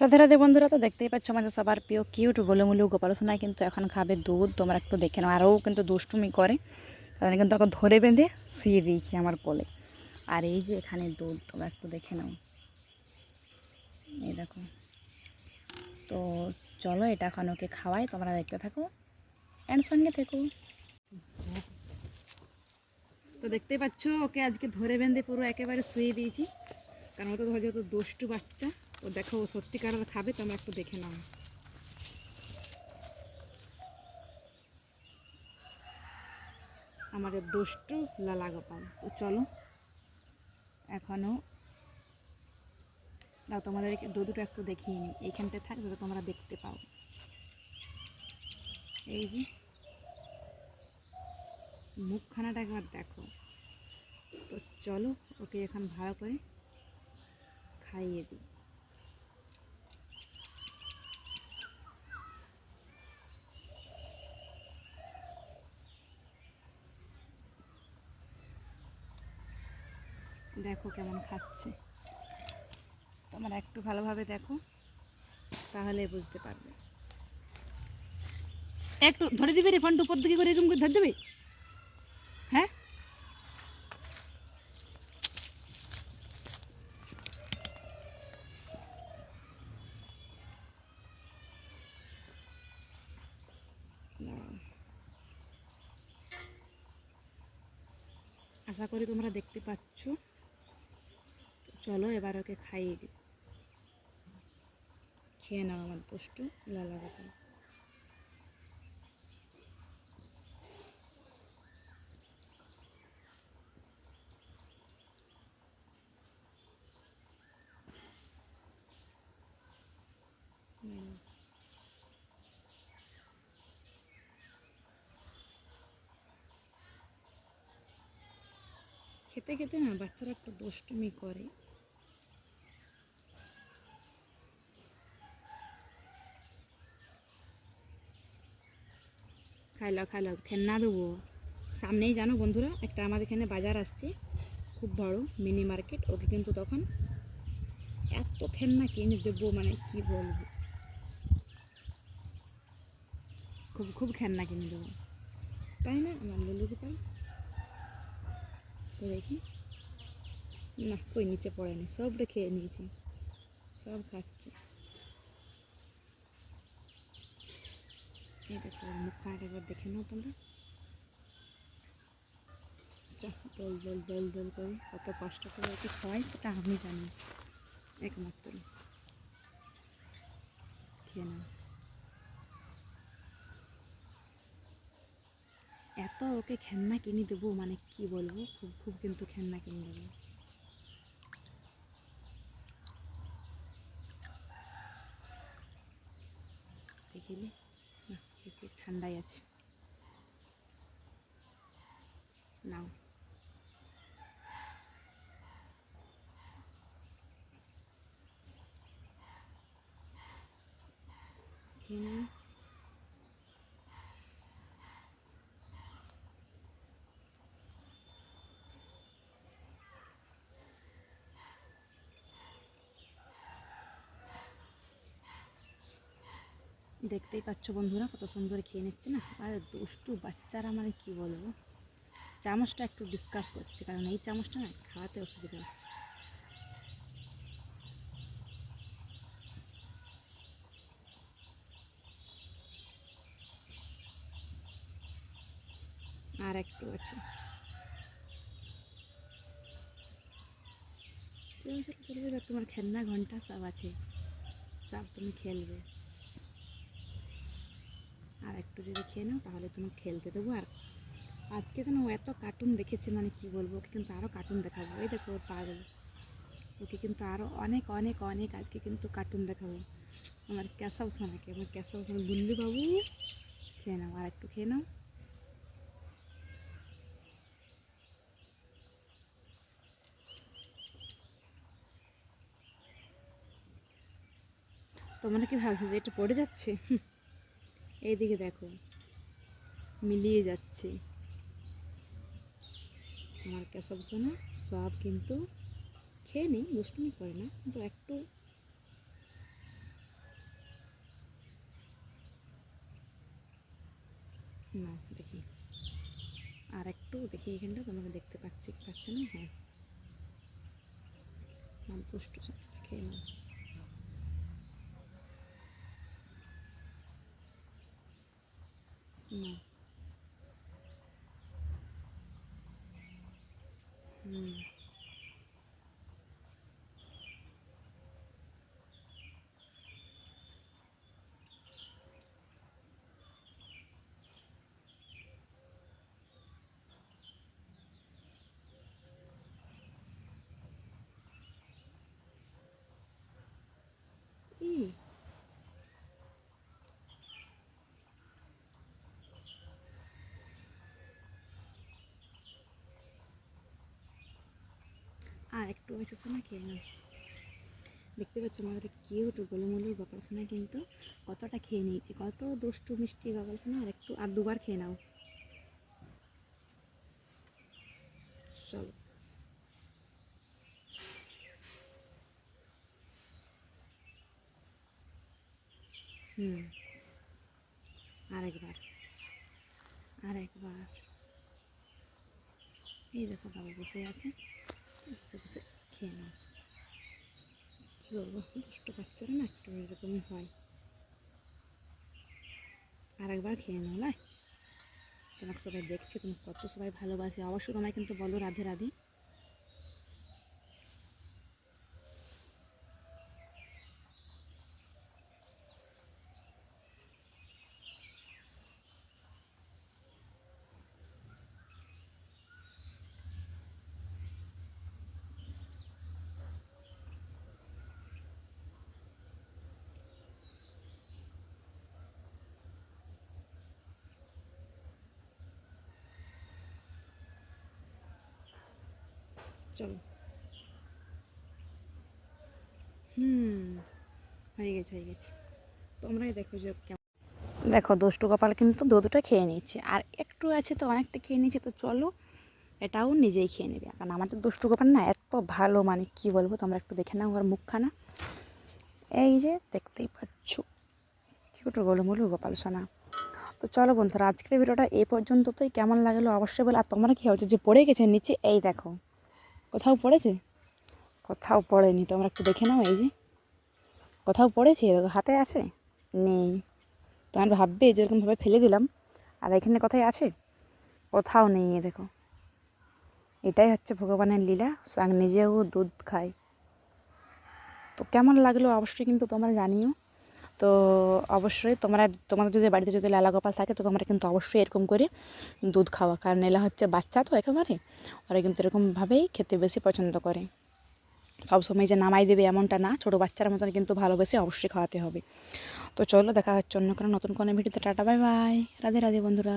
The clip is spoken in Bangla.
রাধে রাধে বন্ধুরা, তো দেখতেই পাচ্ছ আমাদের সবার প্রিয় কিউট গোলুমুলু গোপাল সোনা কিন্তু এখন খাবে দুধ। তোমরা একটু দেখে নাও, আরও কিন্তু দুষ্টুমি করে। তাদের কিন্তু ওকে ধরে বেঁধে শুয়ে দিয়েছি আমার কোলে। আর এই যে এখানে দুধ, তোমরা একটু দেখে নাও। এই দেখো। তো চলো এটা এখন ওকে খাওয়াই, তোমরা দেখতে থাকো অ্যান্ড সঙ্গে থেকো। তো দেখতেই পাচ্ছ, ওকে আজকে ধরে বেঁধে পুরো একেবারে শুয়ে দিয়েছি। কারণ ও তো যেহেতু দুষ্টু বাচ্চা ও দেখো, ও সত্যিকার খাবে তোমরা একটু দেখে নাও। আমাদের দুষ্টু লালা গোপাল। তো চলো এখনও দাও তোমাদের দুটো একটু দেখিয়ে নিই। এইখানটায় থাক, যাতে তোমরা দেখতে পাও। এই যে, মুখখানাটা একবার দেখো। তো চলো, ওকে এখন ভালো করে খাইয়ে দিই। দেখো কেমন খাচ্ছে। তোমরা একটু ভালোভাবে দেখো, তাহলে বুঝতে পারবে। একটু ধরে দিবি রে উপর দিকে করে এরকম করে ধরে দিবি? হ্যাঁ। আশা করি তোমরা দেখতে পাচ্ছ। চলো এবার ওকে খাইয়ে দিই। খেয়ে নাও আমার দুষ্টু, লালা গোপাল খেতে খেতে না বাচ্চারা একটু দুষ্টুমি করে। খাইলাও খাইলাও খেলনা দেবো। সামনেই জানো বন্ধুরা, একটা আমাদের এখানে বাজার আসছে, খুব বড় মিনি মার্কেট ওকে কিন্তু তখন এত খেলনা কিনে দেবো মানে কি বলব। খুব খুব খেলনা কিনে দেবো। তাই না, আমার লুলু গোপাল তো দেখি। না, কই নিচে পড়েনি সবটা খেয়ে নিয়েছি। সব খাচ্ছে। এই দেখো ওর মুখ খাট একবার দেখে নাও তোমরা। দোল দোল দোল দোল করে, কত কষ্ট করে ওকে খাওয়াই সেটা আমি জানি। একমাত্র। খেয়ে এত ওকে খেলনা কিনে দেবো মানে কি বলব, খুব খুব কিন্তু খেলনা কিনে দেবো। দেখিলে বেশি ঠান্ডাই আছে। নাও খেয়ে নাও দেখতেই পাচ্ছ বন্ধুরা, কত সুন্দর খেয়ে নিচ্ছে না? আর দুষ্টু বাচ্চারা মানে কি বলব? চামচটা একটু ডিসকাস করছে, কারণ এই চামচটা না খাওয়াতে অসুবিধা হচ্ছে। আর একটু আছে। তোমার খেলনা ঘণ্টা সব আছে। সব তুমি খেলবে। আর একটু যদি খেয়ে নাও, তাহলে তুমি খেলতে দেবো। আর আজকে যেন এত কার্টুন দেখেছে মানে কি বলব, ওকে কিন্তু আরও কার্টুন দেখাবো। এই দেখো পাগল। ওকে কিন্তু আরও অনেক অনেক অনেক আজকে কিন্তু কার্টুন দেখাবো। আমার কেশব সোনাকে, আমার কেশব সোনা বুল্লু বাবু, খেয়ে নাও, আর একটু খেয়ে নাও। তোমরা কি ভাবছ যে এটা পড়ে যাচ্ছে। এইদিকে দেখো, মিলিয়ে যাচ্ছে। আমার কেশব সোনা সব কিন্তু খেয়ে নেই, দুষ্টুমি করে না, কিন্তু একটু না, দেখি। আর একটু দেখি এখানটা, তোমাকে দেখতে পাচ্ছি পাচ্ছে না? হ্যাঁ। আমার দুষ্টু সোনা খেয়ে নাও। না হুম আর একটু আছে সোনা খেয়ে নাও। দেখতে পাচ্ছ আমাদের কিউট গোলমুলুর গোপাল সোনা কিন্তু কতটা খেয়ে নিয়েছি, কত দুষ্টু মিষ্টি গোপাল সোনা, আর একটু আর দুবার খেয়ে নাও। চলো। হুম। আরেকবার। আরেকবার। এই দেখো বাবা বসে আছে। বসে বসে খেয়ে নাও। কী বলব, দুষ্ট বাচ্চারা না একটু এরকমই হয়। আরেকবার খেয়ে নাও, না? তোমাকে সবাই দেখছে তুমি কত সবাই ভালোবাসে। অবশ্যই তোমায় কিন্তু বলো রাধে রাধে। চলো। হুম, হয়ে গেছে হয়ে গেছে। তোমরাই দেখো যে কেমন। দেখো, দুষ্টু কপাল কিন্তু দুধটা খেয়ে নিচ্ছে। আর একটু আছে তো, অনেকটা খেয়ে নিচ্ছে তো চলো এটাও নিজেই খেয়ে নেবে। কারণ আমাদের দুষ্টু কপাল না এত ভালো মানে কি বলব, তোমরা একটু দেখে নাও ওর মুখখানা। এই যে দেখতেই পাচ্ছ, কিউটো গোলমুলু গোপাল সোনা। তো চলো বন্ধুরা, আজকের ভিডিওটা এই পর্যন্ত তোই কেমন লাগল অবশ্যই বলে। আর তোমরা কি হচ্ছে যে পড়ে গেছে নিচে? এই দেখো। কোথাও পড়েছে? কোথাও পড়েনি, তোমরা একটু দেখে নাও এই যে। কোথাও পড়েছে? হাতে আছে? নেই। তোমার ভাববে যেরকমভাবে ফেলে দিলাম। আর এখানে কোথায় আছে? কোথাও নেই এ দেখো। এটাই হচ্ছে ভগবানের লীলা। স্বয়ং নিজেও দুধ খায়। তো কেমন লাগল? অবশ্যই কিন্তু তোমরা জানিও। তো অবশ্যই তোমরা, তোমাদের যদি বাড়িতে যদি লালা গোপাল থাকে, তো তোমরা কিন্তু অবশ্যই এরকম করে দুধ খাওয়া। কারণ এলা হচ্ছে বাচ্চা তো একেবারে, ওরা কিন্তু এরকমভাবেই খেতে বেশি পছন্দ করে। সব সময় যে নামাই দেবে এমনটা না, ছোটো বাচ্চার মতন কিন্তু ভালোবেসে অবশ্যই খাওয়াতে হবে। তো চলো দেখা হচ্ছে অন্য কোনো নতুন কোনো ভিডিওতে। Tata, bye bye. Radhe Radhe বন্ধুরা।